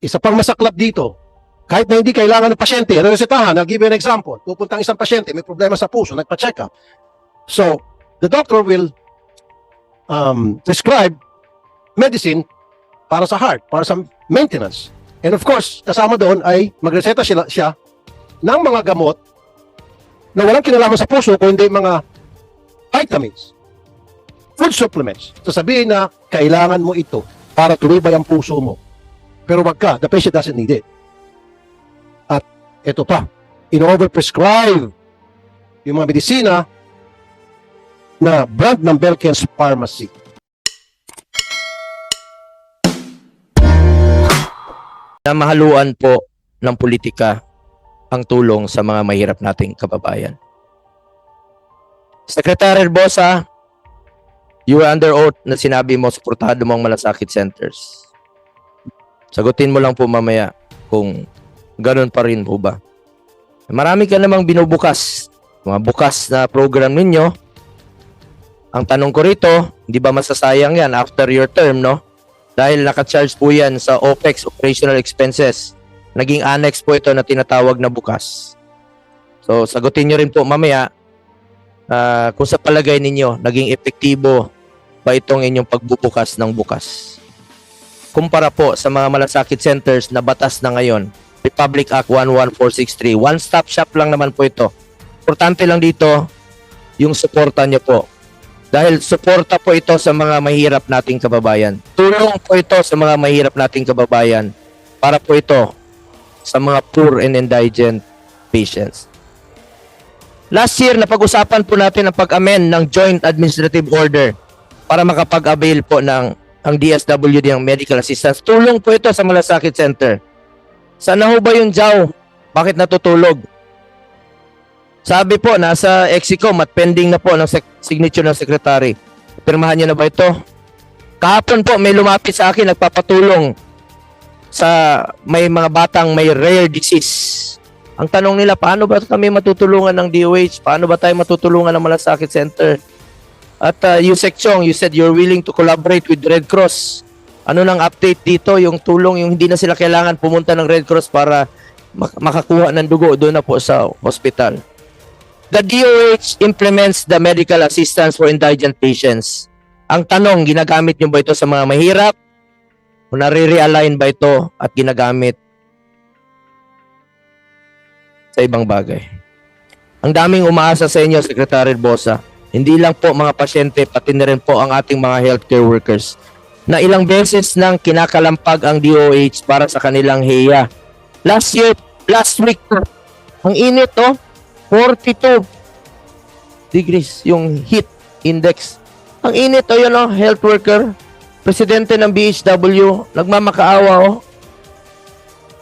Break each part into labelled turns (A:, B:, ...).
A: Isa pang masaklap dito, kahit na hindi kailangan ng pasyente, resetahan, I'll give you an example. Pupunta ang isang pasyente, may problema sa puso, nagpa-check up. So, the doctor will um, prescribe medicine para sa heart, para sa maintenance. And of course, kasama doon ay magreseta siya, siya ng mga gamot na walang kinalaman sa puso kundi mga vitamins, food supplements. Sasabihin na kailangan mo ito para tumibay ang puso mo. Pero wag ka, the patient doesn't need it. At ito pa, in-overprescribe yung mga medisina na brand ng Belkins Pharmacy.
B: na mahaluan po ng politika ang tulong sa mga mahirap nating kababayan. Secretary Bosa, you were under oath na sinabi mo suportado mo ang malasakit centers. Sagutin mo lang po mamaya kung ganun pa rin po ba. Marami ka namang binubukas, mga bukas na program ninyo. Ang tanong ko rito, hindi ba masasayang yan after your term, no? Dahil naka-charge po yan sa OPEX, operational expenses. Naging annex po ito na tinatawag na bukas. So, sagutin nyo rin po mamaya ah, kung sa palagay ninyo, naging epektibo ba itong inyong pagbubukas ng bukas. Kumpara po sa mga malasakit centers na batas na ngayon, Republic Act 11463, one-stop shop lang naman po ito. Importante lang dito, yung suporta nyo po dahil suporta po ito sa mga mahirap nating kababayan. Tulong po ito sa mga mahirap nating kababayan para po ito sa mga poor and indigent patients. Last year, napag-usapan po natin ang pag-amend ng Joint Administrative Order para makapag-avail po ng ang DSWD ng medical assistance. Tulong po ito sa Malasakit Center. Sana ho ba yung JAW? Bakit natutulog? Sabi po, nasa Exicom at pending na po ng signature ng secretary. Pirmahan niyo na ba ito? Kahapon po, may lumapit sa akin, nagpapatulong sa may mga batang may rare disease. Ang tanong nila, paano ba kami matutulungan ng DOH? Paano ba tayo matutulungan ng Malasakit Center? At uh, Yusek Chong, you said you're willing to collaborate with Red Cross. Ano nang update dito? Yung tulong, yung hindi na sila kailangan pumunta ng Red Cross para mak- makakuha ng dugo doon na po sa hospital. The DOH implements the medical assistance for indigent patients. Ang tanong, ginagamit nyo ba ito sa mga mahirap? O nare-realign ba ito at ginagamit sa ibang bagay? Ang daming umaasa sa inyo, Secretary Bosa. Hindi lang po mga pasyente, pati na rin po ang ating mga healthcare workers na ilang beses nang kinakalampag ang DOH para sa kanilang heya. Last year, last week, ang init oh, 42 degrees yung heat index. Ang init o yun o, health worker, presidente ng BHW, nagmamakaawa o.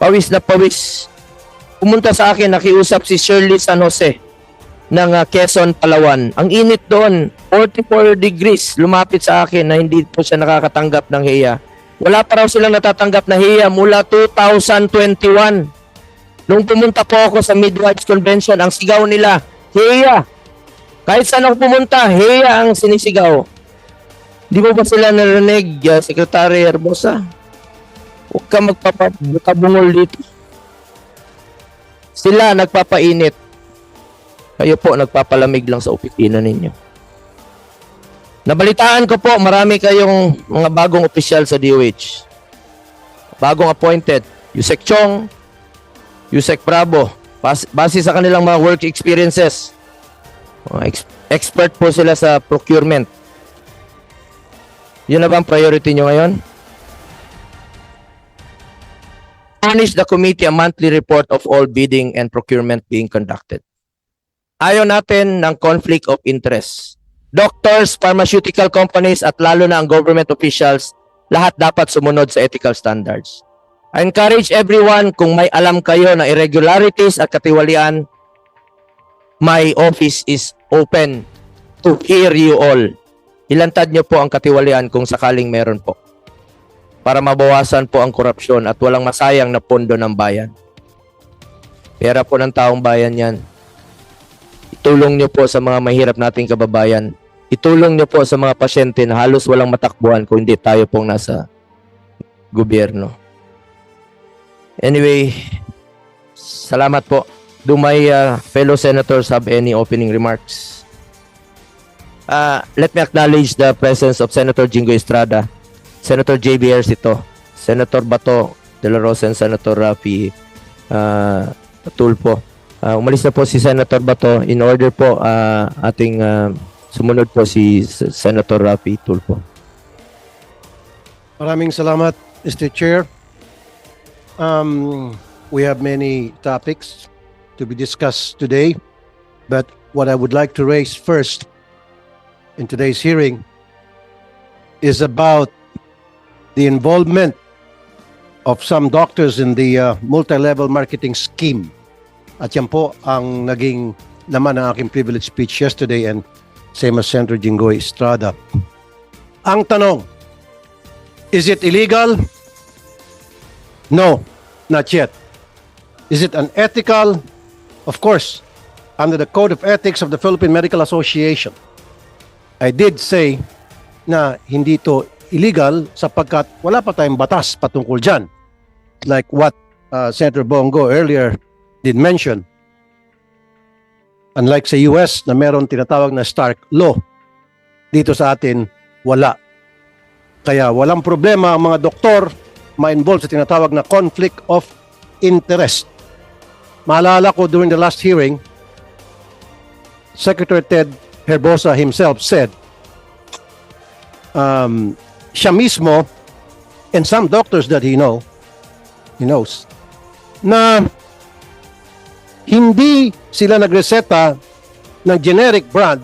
B: Pawis na pawis. Pumunta sa akin, nakiusap si Shirley San Jose ng ah, Quezon, Palawan. Ang init doon, 44 degrees. Lumapit sa akin na hindi po siya nakakatanggap ng HEA. Wala pa raw silang natatanggap na HEA mula 2021. Nung pumunta po ako sa Midwives Convention, ang sigaw nila, Heya! Kahit saan ako pumunta, Heya ang sinisigaw. Di mo ba sila narinig, uh, Secretary Herbosa? Huwag ka magpapabungol dito. Sila nagpapainit. Kayo po nagpapalamig lang sa opisina ninyo. Nabalitaan ko po, marami kayong mga bagong opisyal sa DOH. Bagong appointed. Yusek Chong, Yusek Bravo, bas- base sa kanilang mga work experiences, mga ex- expert po sila sa procurement. Yun na ba ang priority nyo ngayon? Furnish the committee a monthly report of all bidding and procurement being conducted. Ayaw natin ng conflict of interest. Doctors, pharmaceutical companies at lalo na ang government officials, lahat dapat sumunod sa ethical standards. I encourage everyone kung may alam kayo na irregularities at katiwalian, my office is open to hear you all. Ilantad nyo po ang katiwalian kung sakaling meron po para mabawasan po ang korupsyon at walang masayang na pondo ng bayan. Pera po ng taong bayan yan. Itulong nyo po sa mga mahirap nating kababayan. Itulong nyo po sa mga pasyente na halos walang matakbuhan kung hindi tayo pong nasa gobyerno. Anyway, salamat po. Do my uh, fellow senators have any opening remarks? Uh, let me acknowledge the presence of Senator Jingo Estrada, Senator J.B. Ercito, Senator Bato de la Rosa, and Senator Rafi uh, Tulfo. Uh, umalis na po si Senator Bato. In order po, uh, ating uh, sumunod po si Senator Rafi Tulfo.
A: Maraming salamat, Mr. Chair. Um, we have many topics to be discussed today, but what I would like to raise first in today's hearing is about the involvement of some doctors in the uh, multi-level marketing scheme. At yan po ang naging laman ng aking privilege speech yesterday and same as Senator Jinggoy Estrada. Ang tanong, Is it illegal? No, not yet. Is it unethical? Of course, under the Code of Ethics of the Philippine Medical Association. I did say na hindi to illegal sapagkat wala pa tayong batas patungkol dyan. Like what uh, Senator Bongo earlier did mention. Unlike sa US na meron tinatawag na Stark Law, dito sa atin wala. Kaya walang problema ang mga doktor ma-involve sa tinatawag na conflict of interest. Maalala ko during the last hearing, Secretary Ted Herbosa himself said, um, siya mismo and some doctors that he know, he knows, na hindi sila nagreseta ng generic brand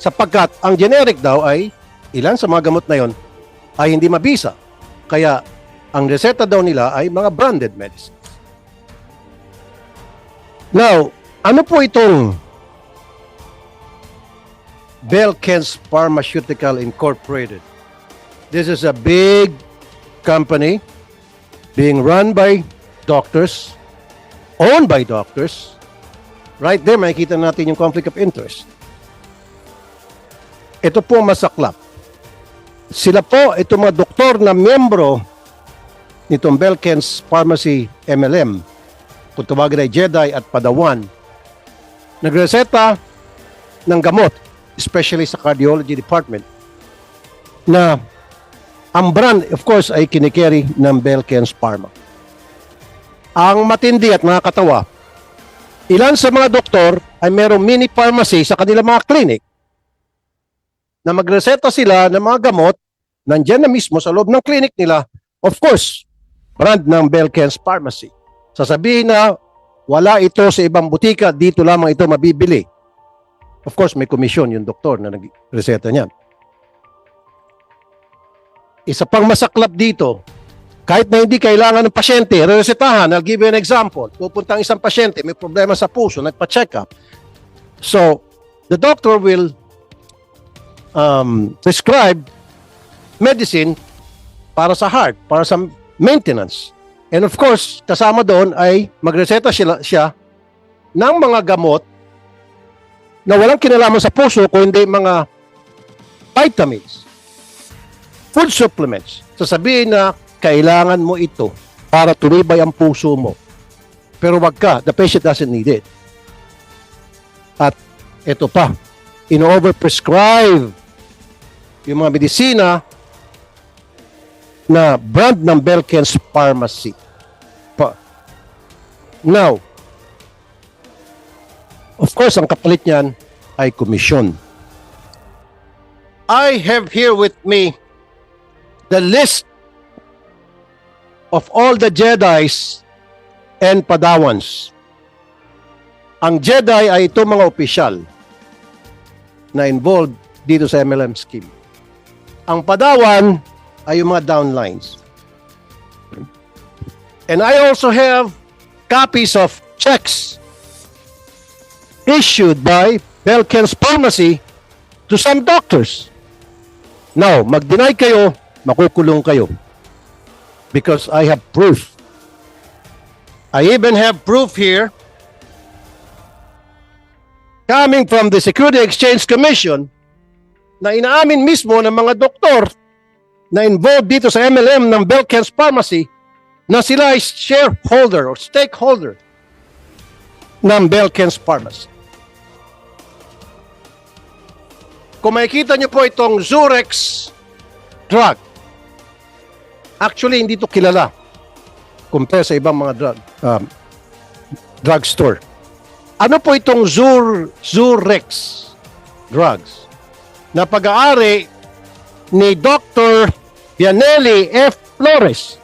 A: sapagkat ang generic daw ay ilan sa mga gamot na yon ay hindi mabisa. Kaya ang reseta daw nila ay mga branded medicines. Now, ano po itong Belkens Pharmaceutical Incorporated? This is a big company being run by doctors, owned by doctors. Right there, makikita natin yung conflict of interest. Ito po masaklap sila po, itong mga doktor na miyembro nitong Belkens Pharmacy MLM, kung tawagin ay Jedi at Padawan, nagreseta ng gamot, especially sa cardiology department, na ang brand, of course, ay kinikeri ng Belkens Pharma. Ang matindi at nakakatawa, ilan sa mga doktor ay merong mini pharmacy sa kanilang mga clinic na magreseta sila ng mga gamot nandyan na mismo sa loob ng clinic nila, of course, brand ng Belkens Pharmacy. Sasabihin na wala ito sa ibang butika, dito lamang ito mabibili. Of course, may komisyon yung doktor na nagreseta niyan. Isa pang masaklap dito, kahit na hindi kailangan ng pasyente, resetahan, I'll give you an example. Pupunta ang isang pasyente, may problema sa puso, nagpa-check up. So, the doctor will um, prescribe medicine para sa heart, para sa maintenance. And of course, kasama doon ay magreseta siya, siya ng mga gamot na walang kinalaman sa puso kundi mga vitamins, food supplements. Sasabihin na kailangan mo ito para tumibay ang puso mo. Pero wag ka, the patient doesn't need it. At ito pa, ino-overprescribe yung mga medisina na brand ng Belkens Pharmacy. Pa. Now, of course, ang kapalit niyan ay komisyon. I have here with me the list of all the Jedis and Padawans. Ang Jedi ay ito mga opisyal na involved dito sa MLM scheme. Ang Padawan ay yung mga downlines. And I also have copies of checks issued by Belkens Pharmacy to some doctors. Now, mag-deny kayo, makukulong kayo. Because I have proof. I even have proof here coming from the Security Exchange Commission na inaamin mismo ng mga doktor na involved dito sa MLM ng Belkens Pharmacy na sila ay shareholder or stakeholder ng Belkens Pharmacy. Kung makikita niyo po itong Zurex drug, actually hindi to kilala compare sa ibang mga drug um, drugstore. Ano po itong Zur Zurex drugs na pag-aari ni Dr. Vianelli F. Flores?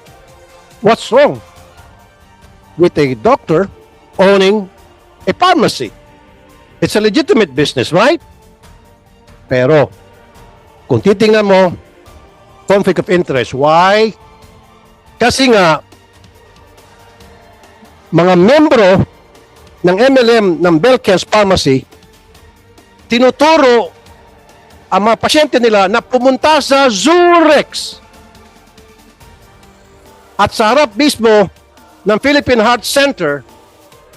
A: What's wrong with a doctor owning a pharmacy? It's a legitimate business, right? Pero, kung titingnan mo, conflict of interest. Why? Kasi nga, mga membro ng MLM ng Belkens Pharmacy, tinuturo ang mga pasyente nila na pumunta sa Zurex. At sa harap mismo ng Philippine Heart Center,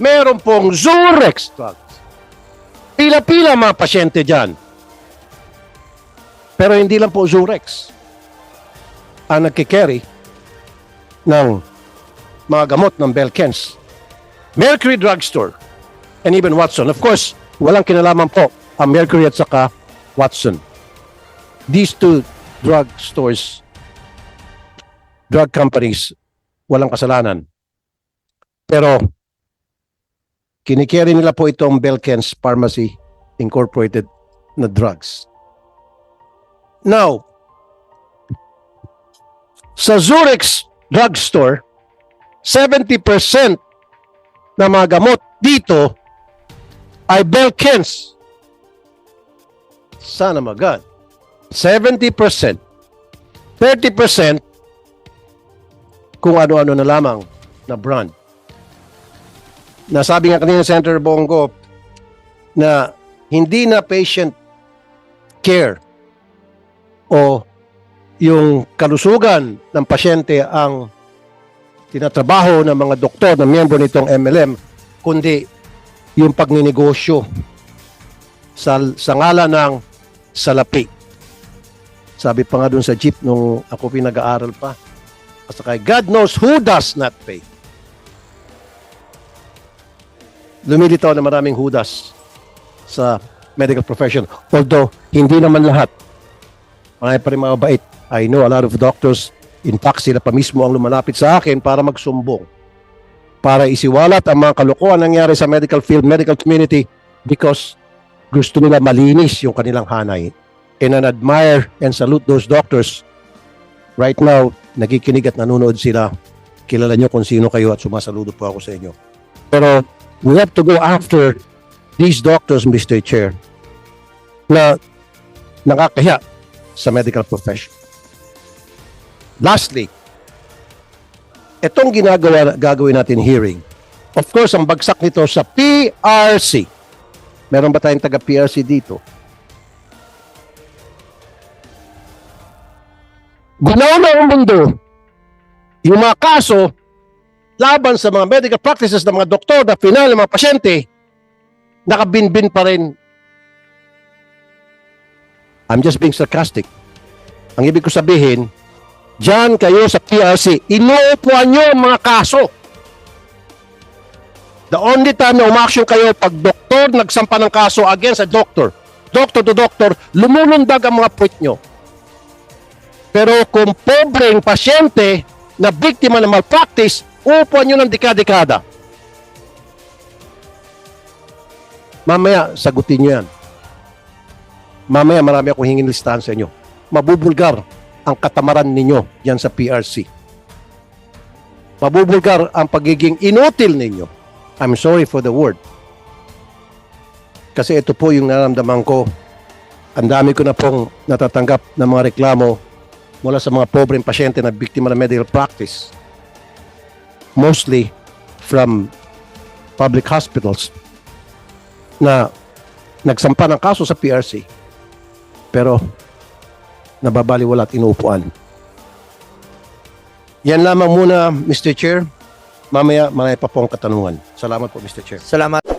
A: meron pong Zurex drugs. Pila-pila mga pasyente dyan. Pero hindi lang po Zurex ang nagkikerry ng mga gamot ng Belkens. Mercury Drugstore and even Watson. Of course, walang kinalaman po ang Mercury at saka Watson. These two drug stores, drug companies, walang kasalanan. Pero, kinikerry nila po itong Belkens Pharmacy Incorporated na drugs. Now, sa Zurex Drugstore, 70% na mga gamot dito ay Belkens. Sana magad. 70%. 30% kung ano-ano na lamang na brand. Nasabi nga kanina Senator Bongo na hindi na patient care o yung kalusugan ng pasyente ang tinatrabaho ng mga doktor na miyembro nitong MLM, kundi yung pagninegosyo sa, sa ngala ng salapi. Sabi pa nga dun sa jeep nung ako pinag-aaral pa. Basta kay God knows who does not pay. Lumilitaw na maraming hudas sa medical profession. Although, hindi naman lahat. Marami pa rin mga bait. I know a lot of doctors, in fact, sila pa mismo ang lumalapit sa akin para magsumbong. Para isiwalat ang mga kalokohan nangyari sa medical field, medical community because gusto nila malinis yung kanilang hanay. And I admire and salute those doctors. Right now, nakikinig at nanonood sila. Kilala nyo kung sino kayo at sumasaludo po ako sa inyo. Pero we have to go after these doctors, Mr. Chair, na nakakahiya sa medical profession. Lastly, itong ginagawa gagawin natin hearing. Of course, ang bagsak nito sa PRC. Meron ba tayong taga PRC dito? Gunaw na ang mundo. Yung mga kaso laban sa mga medical practices ng mga doktor na final ng mga pasyente, nakabinbin pa rin. I'm just being sarcastic. Ang ibig ko sabihin, Diyan kayo sa PRC, inuupuan nyo ang mga kaso. The only time na umaksyon kayo pag doktor nagsampa ng kaso against a doctor, doctor to doctor, lumulundag ang mga puwit nyo. Pero kung pobreng pasyente na biktima ng malpractice, upuan nyo ng dekada-dekada. Mamaya, sagutin nyo yan. Mamaya, marami akong hingin listahan sa inyo. Mabubulgar ang katamaran ninyo yan sa PRC. Mabubulgar ang pagiging inutil ninyo. I'm sorry for the word. Kasi ito po yung naramdaman ko. Ang dami ko na pong natatanggap ng mga reklamo mula sa mga pobreng pasyente na biktima ng medical practice. Mostly from public hospitals na nagsampa ng kaso sa PRC pero nababaliwala at inuupuan. Yan lamang muna, Mr. Chair. Mamaya, marami pa pong katanungan. Salamat po, Mr. Chair.
B: Salamat.